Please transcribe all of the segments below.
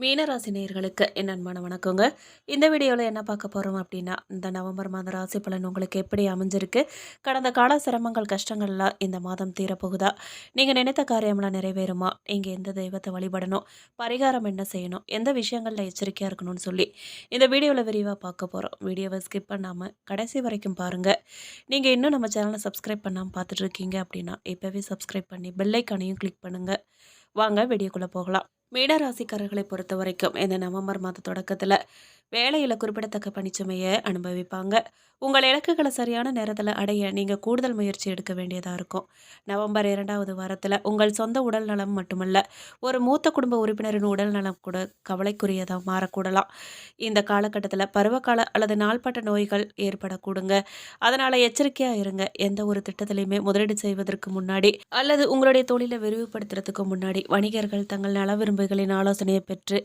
மீனராசி நேயர்களுக்கு என் அன்பான வணக்கங்க. இந்த வீடியோவில் என்ன பார்க்க போகிறோம் அப்படின்னா இந்த நவம்பர் மாத ராசி பலன் உங்களுக்கு எப்படி அமைஞ்சிருக்கு? கடந்த கால சிரமங்கள் கஷ்டங்கள்லாம் இந்த மாதம் தீரப்போகுதா? நீங்கள் நினைத்த காரியம்லாம் நிறைவேறுமா? நீங்கள் எந்த தெய்வத்தை வழிபடணும்? பரிகாரம் என்ன செய்யணும்? எந்த விஷயங்களில் எச்சரிக்கையாக இருக்கணும்னு சொல்லி இந்த வீடியோவில் விரிவாக பார்க்க போகிறோம் வீடியோவை ஸ்கிப் பண்ணாமல் கடைசி வரைக்கும் பாருங்கள் நீங்கள் இன்னும் நம்ம சேனலை சப்ஸ்கிரைப் பண்ணாமல் பார்த்துட்டு இருக்கீங்க அப்படின்னா இப்போவே சப்ஸ்கிரைப் பண்ணி பெல்லைக்கானையும் கிளிக் பண்ணுங்கள் வாங்க வீடியோக்குள்ளே போகலாம். மீனராசிக்காரர்களை பொறுத்த வரைக்கும் இந்த நவம்பர் மாத தொடக்கத்தில் வேலையில் குறிப்பிடத்தக்க பணிச்சுமையை அனுபவிப்பாங்க. உங்கள் இலக்குகளை சரியான நேரத்தில் அடைய நீங்கள் கூடுதல் முயற்சி எடுக்க வேண்டியதாக இருக்கும். நவம்பர் இரண்டாவது வாரத்தில் உங்கள் சொந்த உடல் நலம் மட்டுமல்ல ஒரு மூத்த குடும்ப உறுப்பினரின் உடல் நலம் கூட கவலைக்குரியதாக மாறக்கூடலாம். இந்த காலகட்டத்தில் பருவகால அல்லது நாள்பட்ட நோய்கள் ஏற்படக்கூடுங்க. அதனால் எச்சரிக்கையாக இருங்க. எந்த ஒரு திட்டத்திலையுமே முதலீடு செய்வதற்கு முன்னாடி அல்லது உங்களுடைய தொழிலை விரிவுபடுத்துறதுக்கு முன்னாடி வணிகர்கள் தங்கள் நல விரும்புகளின் ஆலோசனையை பெற்று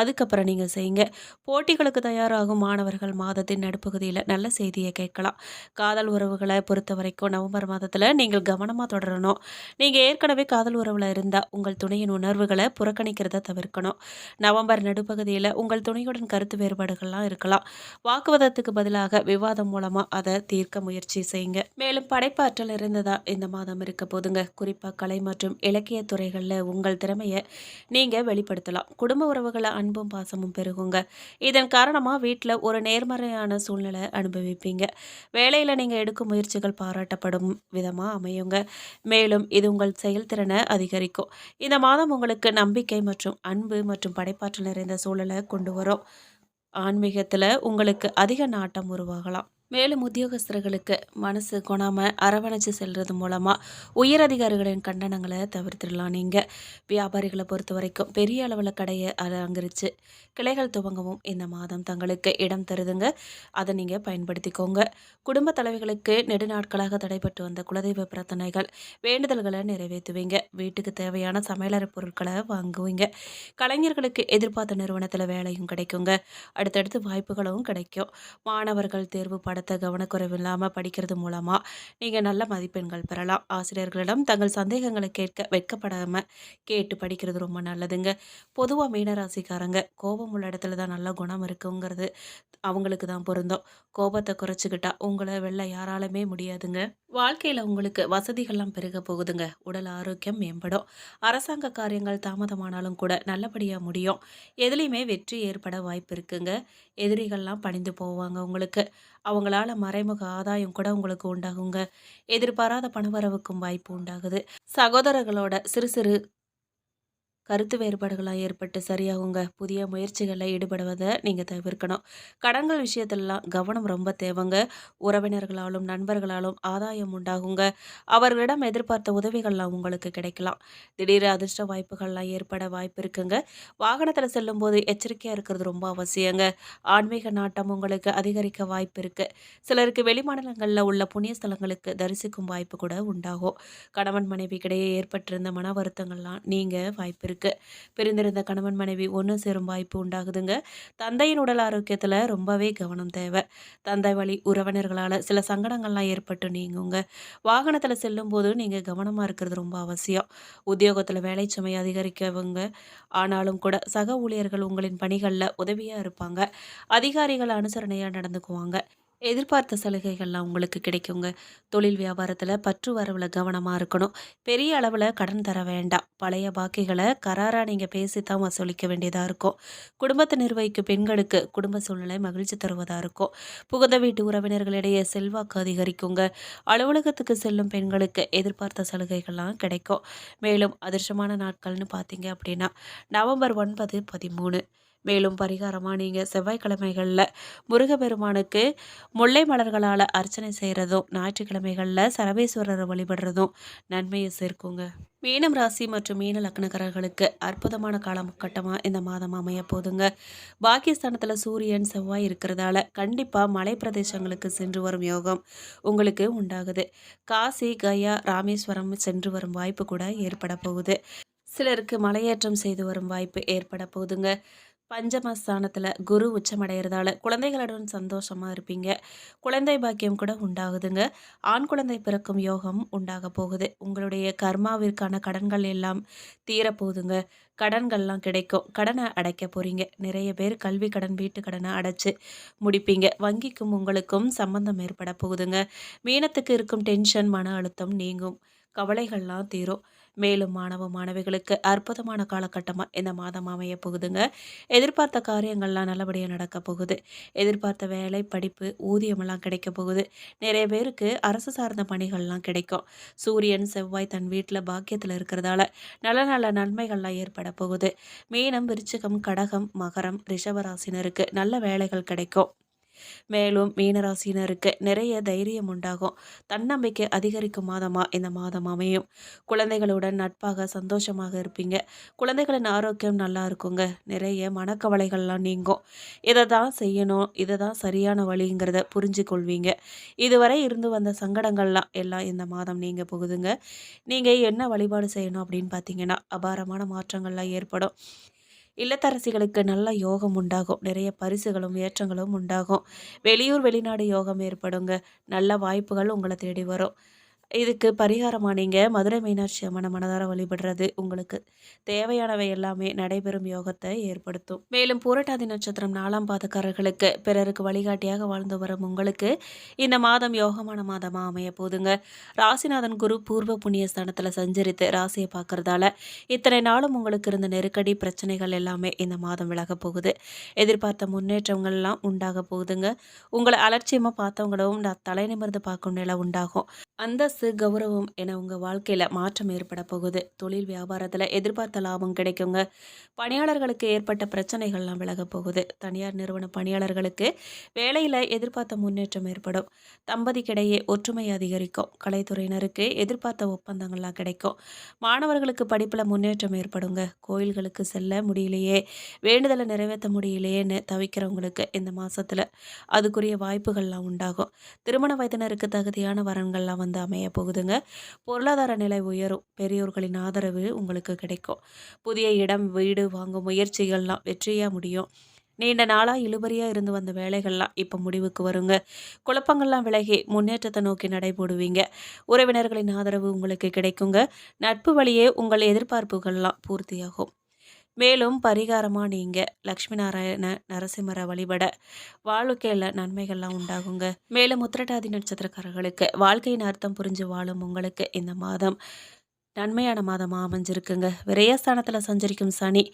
அதுக்கப்புறம் நீங்கள் செய்யுங்க. போட்டிகளுக்கு தயாராகும் மாணவர்கள் மாதத்தின் நடுப்பகுதியில் நல்ல செய்தியை கேட்கலாம். காதல் உறவுகளை பொறுத்த வரைக்கும் நவம்பர் மாதத்தில் நீங்கள் கவனமாக தொடரணும். நீங்கள் ஏற்கனவே காதல் உறவில் இருந்தால் உங்கள் துணையின் உணர்வுகளை புறக்கணிக்கிறத தவிர்க்கணும். நவம்பர் நடுப்பகுதியில் உங்கள் துணையுடன் கருத்து வேறுபாடுகள்லாம் இருக்கலாம். வாக்குவாதத்துக்கு பதிலாக விவாதம் மூலமாக அதை தீர்க்க முயற்சி செய்யுங்க. மேலும் படைப்பாற்றல் இருந்ததா இந்த மாதம் இருக்க போதுங்க. குறிப்பாக கலை மற்றும் இலக்கிய துறைகளில் உங்கள் திறமையை நீங்கள் வெளிப்படுத்தலாம். குடும்ப உறவுகளை அன்பும் பாசமும் பெருகுங்க. இதன் காரணமாக வீட்டில் ஒரு நேர்மறையான சூழ்நிலை அனுபவிப்பீங்க. வேலையில் நீங்கள் எடுக்கும் முயற்சிகள் பாராட்டப்படும் விதமாக அமையுங்க. மேலும் இது உங்கள் செயல்திறனை அதிகரிக்கும். இந்த மாதம் உங்களுக்கு நம்பிக்கை மற்றும் அன்பு மற்றும் படைப்பாற்றல் நிறைந்த சூழலை கொண்டு வரும். ஆன்மீகத்தில் உங்களுக்கு அதிக நாட்டம் உருவாகலாம். மேலும் உத்தியோகஸ்தர்களுக்கு மனசு கொணாமல் அரவணைச்சு செல்கிறது மூலமாக உயரதிகாரிகளின் கண்டனங்களை தவிர்த்துடலாம். நீங்கள் வியாபாரிகளை பொறுத்த வரைக்கும் பெரிய அளவில் கடையை அலங்கரித்து கிளைகள் துவங்கவும் இந்த மாதம் தங்களுக்கு இடம் தருதுங்க. அதை நீங்கள் பயன்படுத்திக்கோங்க. குடும்ப தலைவிகளுக்கு நெடுநாட்களாக தடைப்பட்டு வந்த குலதெய்வ பிரார்த்தனைகள் வேண்டுதல்களை நிறைவேற்றுவீங்க. வீட்டுக்கு தேவையான சமையலறை பொருட்களை வாங்குவீங்க. கலைஞர்களுக்கு எதிர்பார்த்த நிறுவனத்தில் வேலையும் கிடைக்குங்க. அடுத்தடுத்து வாய்ப்புகளும் கிடைக்கும். மாணவர்கள் தேர்வு பட பாடத்தை கவனக்குறைவு இல்லாமல் படிக்கிறது மூலமாக நீங்கள் நல்ல மதிப்பெண்கள் பெறலாம். ஆசிரியர்களிடம் தங்கள் சந்தேகங்களை கேட்க வெட்கப்படாமல் கேட்டு படிக்கிறது ரொம்ப நல்லதுங்க. பொதுவாக மீனராசிக்காரங்க கோபம் உள்ள இடத்துல தான் நல்ல குணம் இருக்குங்கிறது அவங்களுக்கு தான் பொருந்தோம். கோபத்தை குறைச்சிக்கிட்டா உங்களை வெளில யாராலுமே முடியாதுங்க. வாழ்க்கையில் உங்களுக்கு வசதிகள்லாம் பெருக போகுதுங்க. உடல் ஆரோக்கியம் மேம்படும். அரசாங்க காரியங்கள் தாமதமானாலும் கூட நல்லபடியாக முடியும். எதுலேயுமே வெற்றி ஏற்பட வாய்ப்பு இருக்குங்க. எதிரிகள்லாம் பணிந்து போவாங்க உங்களுக்கு. அவங்களால மறைமுக ஆதாயம் கூட உங்களுக்கு உண்டாகுங்க. எதிர்பாராத பணவரவுக்கும் வாய்ப்பு உண்டாகுது. சகோதரர்களோட சிறு சிறு கருத்து வேறுபாடுகளாக ஏற்பட்டு சரியாகுங்க. புதிய முயற்சிகளில் ஈடுபடுவதை நீங்கள் தவிர்க்கணும். கடன்கள் விஷயத்திலலாம் கவனம் ரொம்ப தேவைங்க. உறவினர்களாலும் நண்பர்களாலும் ஆதாயம் உண்டாகுங்க. அவர்களிடம் எதிர்பார்த்த உதவிகள்லாம் உங்களுக்கு கிடைக்கலாம். திடீர் அதிர்ஷ்ட வாய்ப்புகள்லாம் ஏற்பட வாய்ப்பு இருக்குங்க. வாகனத்தில் செல்லும்போது எச்சரிக்கையாக இருக்கிறது ரொம்ப அவசியங்க. ஆன்மீக நாட்டம் உங்களுக்கு அதிகரிக்க வாய்ப்பு இருக்குது சிலருக்கு வெளிமாநிலங்களில் உள்ள புண்ணிய ஸ்தலங்களுக்கு தரிசிக்கும் வாய்ப்பு கூட உண்டாகும். கணவன் மனைவிக்கிடையே ஏற்பட்டிருந்த மன வருத்தங்கள்லாம் நீங்கள் வாய்ப்பு இருக்கு. பிரிந்திருந்த கணவன் மனைவி ஒன்று சேரும் வாய்ப்பு உண்டாகுதுங்க. தந்தையின் உடல் ஆரோக்கியத்தில் ரொம்பவே கவனம் தேவை. தந்தை வழி உறவினர்களால் சில சங்கடங்கள்லாம் ஏற்பட்டு நீங்குங்க. வாகனத்தில் செல்லும் போது நீங்கள் கவனமாக இருக்கிறது ரொம்ப அவசியம். உத்தியோகத்தில் வேலை சுமை அதிகரிக்கவங்க. ஆனாலும் கூட சக ஊழியர்கள் உங்களின் பணிகளில் உதவியாக இருப்பாங்க. அதிகாரிகள் அனுசரணையாக நடந்துக்குவாங்க. எதிர்பார்த்த சலுகைகள்லாம் உங்களுக்கு கிடைக்குங்க. தொழில் வியாபாரத்தில் பற்று வரவில் கவனமாக இருக்கணும். பெரிய அளவில் கடன் தர வேண்டாம். பழைய பாக்கிகளை கராராக நீங்கள் பேசி தான் வசூலிக்க வேண்டியதாக இருக்கும். குடும்பத்தை நிர்வகிக்கும் பெண்களுக்கு குடும்ப சூழ்நிலை மகிழ்ச்சி தருவதாக இருக்கும். புகுந்த வீட்டு உறவினர்களிடையே செல்வாக்கு அதிகரிக்குங்க. அலுவலகத்துக்கு செல்லும் பெண்களுக்கு எதிர்பார்த்த சலுகைகள்லாம் கிடைக்கும். மேலும் அதிர்ஷ்டமான நாட்கள்னு பார்த்தீங்க அப்படின்னா நவம்பர் ஒன்பது பதிமூணு. மேலும் பரிகாரமாக நீங்கள் செவ்வாய்க்கிழமைகளில் முருகப்பெருமானுக்கு முல்லை மலர்களால் அர்ச்சனை செய்கிறதும் ஞாயிற்றுக்கிழமைகளில் சரவேஸ்வரரை வழிபடுறதும் நன்மையை சேர்க்குங்க. மீனம் ராசி மற்றும் மீன லக்னக்காரர்களுக்கு அற்புதமான காலம் கட்டமாக இந்த மாதம் அமைய போதுங்க பாகிஸ்தானத்தில் சூரியன் செவ்வாய் இருக்கிறதால கண்டிப்பாக மலை பிரதேசங்களுக்கு சென்று வரும் யோகம் உங்களுக்கு உண்டாகுது. காசி கயா ராமேஸ்வரம் சென்று வரும் வாய்ப்பு கூட ஏற்பட போகுது. சிலருக்கு மலையேற்றம் செய்து வரும் வாய்ப்பு ஏற்பட போகுதுங்க. பஞ்சமஸ்தானத்தில் குரு உச்சமடைகிறதால குழந்தைகளுடன் சந்தோஷமாக இருப்பீங்க. குழந்தை பாக்கியம் கூட உண்டாகுதுங்க. ஆண் குழந்தை பிறக்கும் யோகம் உண்டாக போகுது. உங்களுடைய கர்மாவிற்கான கடன்கள் எல்லாம் தீரப்போகுதுங்க. கடன்கள்லாம் கிடைக்கும். கடனை அடைக்க போகிறீங்க நிறைய பேர் கல்வி கடன் வீட்டு கடனை அடைச்சி முடிப்பீங்க. வங்கிக்கும் உங்களுக்கும் சம்பந்தம் ஏற்பட போகுதுங்க. மீனத்துக்கு இருக்கும் டென்ஷன் மன அழுத்தம் நீங்கும். கவலைகள்லாம் தீரும். மேலும் மாணவ மாணவிகளுக்கு அற்புதமான காலகட்டமாக இந்த மாதம் அமைய போகுதுங்க. எதிர்பார்த்த காரியங்கள்லாம் நல்லபடியாக நடக்க போகுது. எதிர்பார்த்த வேலை படிப்பு ஊதியமெல்லாம் கிடைக்க போகுது. நிறைய பேருக்கு அரசு சார்ந்த பணிகள்லாம் கிடைக்கும். சூரியன் செவ்வாய் தன் வீட்டில் பாக்கியத்தில் இருக்கிறதால நல்ல நல்ல நன்மைகள்லாம் ஏற்பட போகுது. மீனம் விருச்சிகம் கடகம் மகரம் ரிஷபராசினருக்கு நல்ல வேலைகள் கிடைக்கும். மேலும் மீனராசினருக்கு நிறைய தைரியம் உண்டாகும். தன்னம்பிக்கை அதிகரிக்கும் மாதமாக இந்த மாதம் அமையும். குழந்தைகளுடன் நட்பாக சந்தோஷமாக இருப்பீங்க. குழந்தைகளின் ஆரோக்கியம் நல்லா இருக்குங்க. நிறைய மனக்கவலைகள்லாம் நீங்கும். இதை தான் செய்யணும். இதை தான் சரியான வழிங்கிறத புரிஞ்சு கொள்வீங்க இதுவரை இருந்து வந்த சங்கடங்கள்லாம் எல்லாம் இந்த மாதம் நீங்கள் போகுதுங்க. நீங்கள் என்ன வழிபாடு செய்யணும் அப்படின்னு பார்த்தீங்கன்னா அபாரமான மாற்றங்கள்லாம் ஏற்படும். இல்லத்தரசிகளுக்கு நல்ல யோகம் உண்டாகும். நிறைய பரிசுகளும் ஏற்றங்களும் உண்டாகும். வெளியூர் வெளிநாடு யோகம் ஏற்படுங்க. நல்ல வாய்ப்புகள் உங்களை தேடி வரும். இதுக்கு பரிகாரமாக நீங்கள் மதுரை மீனாட்சி அம்மனை மனதார வழிபடுறது உங்களுக்கு தேவையானவை எல்லாமே நடைபெறும் யோகத்தை ஏற்படுத்தும். மேலும் பூரட்டாதி நட்சத்திரம் நாலாம் பாதக்காரர்களுக்கு பிறருக்கு வழிகாட்டியாக வாழ்ந்து வரும் உங்களுக்கு இந்த மாதம் யோகமான மாதமாக அமைய போதுங்க. ராசிநாதன் குரு பூர்வ புண்ணிய ஸ்தானத்தில் சஞ்சரித்து ராசியை பார்க்கறதால இத்தனை நாளும் உங்களுக்கு இருந்த நெருக்கடி பிரச்சனைகள் எல்லாமே இந்த மாதம் விலக போகுது. எதிர்பார்த்த முன்னேற்றங்கள்லாம் உண்டாக போகுதுங்க. உங்களை அலட்சியமாக பார்த்தவங்களும் தலை நிமிர்ந்து பார்க்கும் நிலை உண்டாகும். அந்த அந்தஸ்து கௌரவம் என உங்கள் வாழ்க்கையில் மாற்றம் ஏற்பட போகுது. தொழில் வியாபாரத்தில் எதிர்பார்த்த லாபம் கிடைக்குங்க. பணியாளர்களுக்கு ஏற்பட்ட பிரச்சனைகள்லாம் விலக போகுது. தனியார் நிறுவன பணியாளர்களுக்கு வேலையில் எதிர்பார்த்த முன்னேற்றம் ஏற்படும். தம்பதிக்கிடையே ஒற்றுமை அதிகரிக்கும். கலைத்துறையினருக்கு எதிர்பார்த்த ஒப்பந்தங்கள்லாம் கிடைக்கும். மாணவர்களுக்கு படிப்பில் முன்னேற்றம் ஏற்படுங்க. கோயில்களுக்கு செல்ல முடியலையே. வேண்டுதலை நிறைவேற்ற முடியலையேன்னு தவிக்கிறவங்களுக்கு இந்த மாதத்தில் அதுக்குரிய வாய்ப்புகள்லாம் உண்டாகும். திருமண வயதினருக்கு தகுதியான வரன்கள்லாம் வந்து அமைய போகுதுங்க. பொருளாதார நிலை உயரும். பெரியோர்களின் ஆதரவு உங்களுக்கு கிடைக்கும். புதிய இடம் வீடு வாங்கும் முயற்சிகள்லாம் வெற்றியாக முடியும். நீண்ட நாளாக இழுபறியாக இருந்து வந்த வேலைகள்லாம் இப்போ முடிவுக்கு வருங்க. குழப்பங்கள்லாம் விலகி முன்னேற்றத்தை நோக்கி நடைபோடுவீங்க. உறவினர்களின் ஆதரவு உங்களுக்கு கிடைக்குங்க. நட்பு வழியே உங்கள் எதிர்பார்ப்புகள்லாம் பூர்த்தியாகும். மேலும் பரிகாரமாக நீங்கள் லக்ஷ்மி நாராயண நரசிம்மரை வழிபட வாழ்க்கையில் நன்மைகள்லாம் உண்டாகுங்க. மேலும் உத்திரட்டாதி நட்சத்திரக்காரர்களுக்கு வாழ்க்கையின் அர்த்தம் புரிஞ்சு வாழும் உங்களுக்கு இந்த மாதம் நன்மையான மாதமாக அமைஞ்சிருக்குங்க. விரயஸ்தானத்தில் சஞ்சரிக்கும் சனி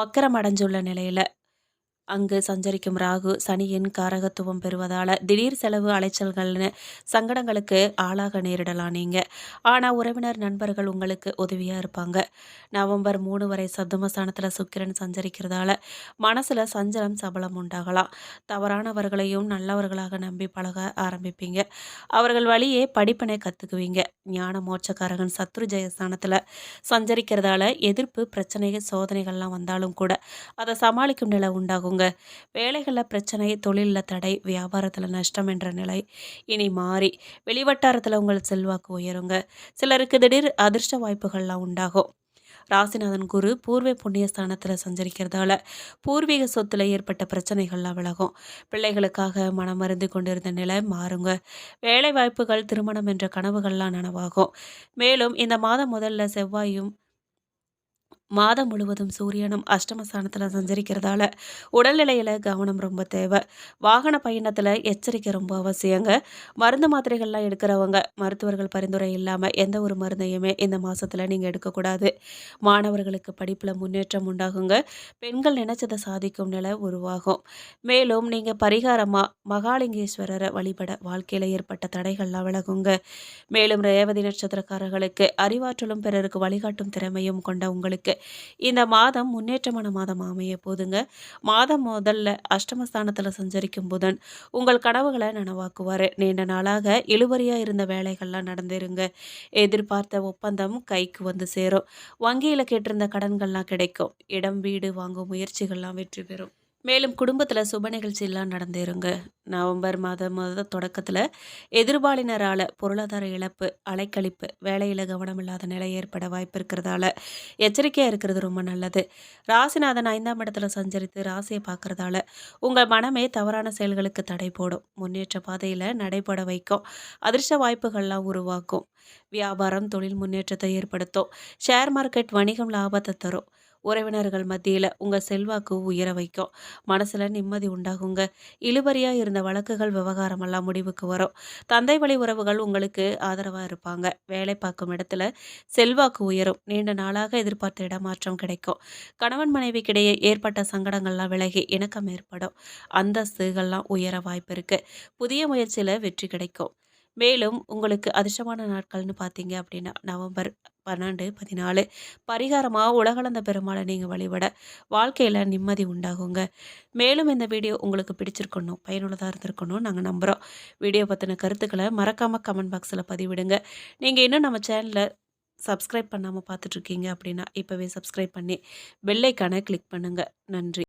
வக்கரம் அடைஞ்சுள்ள நிலையில் அங்கு சஞ்சரிக்கும் ராகு சனியின் காரகத்துவம் பெறுவதால் திடீர் செலவு அலைச்சல்கள்னு சங்கடங்களுக்கு ஆளாக நேரிடலாம் நீங்கள் ஆனால் உறவினர் நண்பர்கள் உங்களுக்கு உதவியாக இருப்பாங்க. நவம்பர் மூணு வரை சத்துமஸ்தானத்தில் சுக்கிரன் சஞ்சரிக்கிறதால மனசில் சஞ்சலம் சபலம் உண்டாகலாம். தவறானவர்களையும் நல்லவர்களாக நம்பி பழக ஆரம்பிப்பீங்க. அவர்கள் வழியே படிப்பினை கற்றுக்குவீங்க ஞான மோட்சக்காரகன் சத்ரு ஜெயஸ்தானத்தில் சஞ்சரிக்கிறதால எதிர்ப்பு பிரச்சனை சோதனைகள்லாம் வந்தாலும் கூட அதை சமாளிக்கும் நிலை உண்டாகும் இருக்குங்க வேலைகளில் பிரச்சனை தொழிலில் தடை வியாபாரத்தில் நஷ்டம் என்ற நிலை இனி மாறி வெளிவட்டாரத்தில் உங்கள் செல்வாக்கு உயருங்க. சிலருக்கு திடீர் அதிர்ஷ்ட வாய்ப்புகள்லாம் உண்டாகும். ராசிநாதன் குரு பூர்வ புண்ணியஸ்தானத்தில் சஞ்சரிக்கிறதால பூர்வீக சொத்தில் ஏற்பட்ட பிரச்சனைகள்லாம் விலகும். பிள்ளைகளுக்காக மனம் மருந்து கொண்டிருந்த நிலை மாறுங்க. வேலை வாய்ப்புகள் திருமணம் என்ற கனவுகள்லாம் நனவாகும். மேலும் இந்த மாதம் முதல்ல செவ்வாயும் மாதம் முழுவதும் சூரியனும் அஷ்டமஸ்தானத்தில் சஞ்சரிக்கிறதால உடல்நிலையில் கவனம் ரொம்ப தேவை. வாகன பயணத்தில் எச்சரிக்கை ரொம்ப அவசியங்க. மருந்து மாத்திரைகள்லாம் எடுக்கிறவங்க மருத்துவர்கள் பரிந்துரை இல்லாமல் எந்த ஒரு மருந்தையுமே இந்த மாதத்தில் நீங்கள் எடுக்கக்கூடாது. மாணவர்களுக்கு படிப்பில் முன்னேற்றம் உண்டாகுங்க. பெண்கள் நினைச்சதை சாதிக்கும் நிலை உருவாகும். மேலும் நீங்கள் பரிகாரமாக மகாலிங்கேஸ்வரரை வழிபட வாழ்க்கையில் ஏற்பட்ட தடைகள்லாம் விலகுங்க. மேலும் ரேவதி நட்சத்திரக்காரர்களுக்கு அறிவாற்றலும் பிறருக்கு வழிகாட்டும் திறமையும் கொண்ட உங்களுக்கு இந்த மாதம் முன்னேற்றமான மாதம் அமைய போதுங்க. மாதம் முதல்ல அஷ்டமஸ்தானத்தில் சஞ்சரிக்கும் புதன் உங்கள் கனவுகளை நனவாக்குவார். நீண்ட நாளாக இழுபறியாக இருந்த வேலைகள்லாம் நடந்துருங்க. எதிர்பார்த்த ஒப்பந்தம் கைக்கு வந்து சேரும். வங்கியில் கேட்டிருந்த கடன்கள்லாம் கிடைக்கும். இடம் வீடு வாங்கும் முயற்சிகள்லாம் வெற்றி பெறும். மேலும் குடும்பத்தில் சுப நிகழ்ச்சியெல்லாம் நடந்தேறுங்க. நவம்பர் மாதம் மாத தொடக்கத்தில் எதிர்பாலினரால் பொருளாதார இழப்பு அலைக்கழிப்பு வேலையில் கவனம் இல்லாத நிலை ஏற்பட வாய்ப்பு இருக்கிறதால எச்சரிக்கையாக இருக்கிறது ரொம்ப நல்லது. ராசிநாதன் ஐந்தாம் இடத்துல சஞ்சரித்து ராசியை பார்க்குறதால உங்கள் மனமே தவறான செயல்களுக்கு தடை போடும். முன்னேற்ற பாதையில் நடைபெற வைக்கும். அதிர்ஷ்ட வாய்ப்புகள்லாம் உருவாக்கும். வியாபாரம் தொழில் முன்னேற்றத்தை ஏற்படுத்தும். ஷேர் மார்க்கெட் வணிகம் லாபத்தை தரும். உறவினர்கள் மத்தியில் உங்கள் செல்வாக்கு உயர வைக்கும். மனசில் நிம்மதி உண்டாகுங்க. இழுபறியாக இருந்த வழக்குகள் விவகாரமெல்லாம் முடிவுக்கு வரும். தந்தை வழி உறவுகள் உங்களுக்கு ஆதரவாக இருப்பாங்க. வேலை பார்க்கும் இடத்துல செல்வாக்கு உயரும். நீண்ட நாளாக எதிர்பார்த்த இடமாற்றம் கிடைக்கும். கணவன் மனைவிக்கிடையே ஏற்பட்ட சங்கடங்கள்லாம் விலகி இணக்கம் ஏற்படும். அந்தஸ்துகள்லாம் உயர வாய்ப்பு இருக்குது புதிய முயற்சியில் வெற்றி கிடைக்கும். மேலும் உங்களுக்கு அதிர்ஷ்டமான நாட்கள்னு பார்த்தீங்க அப்படின்னா நவம்பர் பன்னெண்டு பதினாலு. பரிகாரமாக உலகளந்த பெருமாளை நீங்கள் வழிபட வாழ்க்கையில் நிம்மதி உண்டாகுங்க. மேலும் இந்த வீடியோ உங்களுக்கு பிடிச்சிருக்கணும் பயனுள்ளதாக இருந்திருக்கணும் நாங்கள் நம்புகிறோம் வீடியோ பற்றின கருத்துக்களை மறக்காமல் கமெண்ட் பாக்ஸில் பதிவிடுங்க. நீங்கள் இன்னும் நம்ம சேனலில் சப்ஸ்கிரைப் பண்ணாமல் பார்த்துட்ருக்கீங்க அப்படின்னா இப்போவே சப்ஸ்கிரைப் பண்ணி பெல்லைக்கான கிளிக் பண்ணுங்கள் நன்றி.